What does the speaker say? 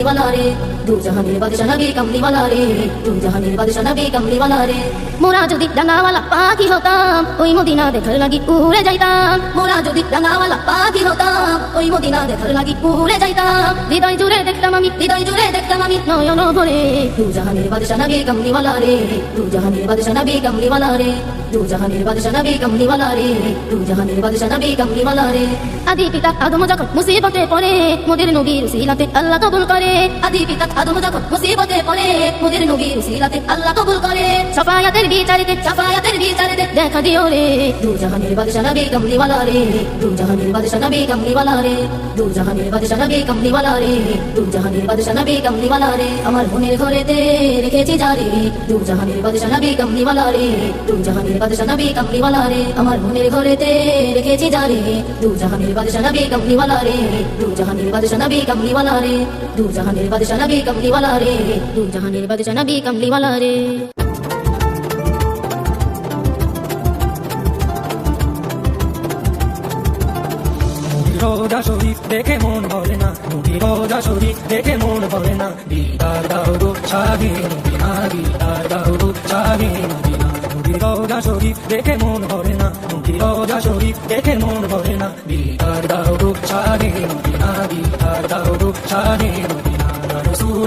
वाला रे দু জাহানের বাদশা নবী কামলিওয়ালা রে দু জাহানের বাদশা নবী কামলিওয়ালা রে মোরা যদি ডাঙ্গাওয়ালা পাখি হতাম ওই মদিনা দেখার লাগি উড়ে যাইতাম মোরা যদি ডাঙ্গাওয়ালা পাখি হতাম ওই মদিনা দেখার লাগি উড়ে যাইতাম হৃদয় জুড়ে দেখতাম আমি হৃদয় জুড়ে দেখতাম আমি নয়ন ভরে দু জাহানের বাদশা নবী কামলিওয়ালা রে দু জাহানের বাদশা নবী কামলিওয়ালা রে দু জাহানের বাদশা নবী কামলিওয়ালা রে দু জাহানের বাদশা নবী কামলিওয়ালা রে আদি পিতা আদম যখন মুসিবতে পড়ে মোদের নবীর উসিলাতে আল্লাহ কবুল করে আদি পিতা আদম যখন মুসিবতে পড়ে, মোদের নবীর উসিলাতে আল্লাহ কবুল করে। সাফায়াতের বিচারিতে সাফায়াতের বিচারিতে দেখা দিও রে। দু জাহানের বাদশা নবী কামলিওয়ালা রে। দু জাহানের বাদশা নবী কামলিওয়ালা রে। দু জাহানের বাদশা নবী কামলিওয়ালা রে। দু জাহানের বাদশা নবী কামলিওয়ালা রে। আমার মনের ঘরেতে রেখেছি জারি। দু জাহানের বাদশা নবী কামলিওয়ালা রে। দু জাহানের বাদশা নবী কামলিওয়ালা রে। আমার মনের ঘরেতে রেখেছি জারি। দু জাহানের বাদশা নবী কামলিওয়ালা রে। দু জাহানের বাদশা নবী রে। দু জাহানের বাদশা নবী কামলিওয়ালা রে দু জাহানের বাদশা নবী কামলিওয়ালা রে রোজা শরীফ দেখে মন ভরে না, নবী রোজা শরীফ দেখে মন ভরে না। দিদার দাও গো শাহি নবীনা দিদার দাও গো নবী রোজা শরীফ দেখে মন ভরে না রোজা শরীফ দেখে মন ভরে না। দিদার দাও গো নবীনা দিদার দাও গো يا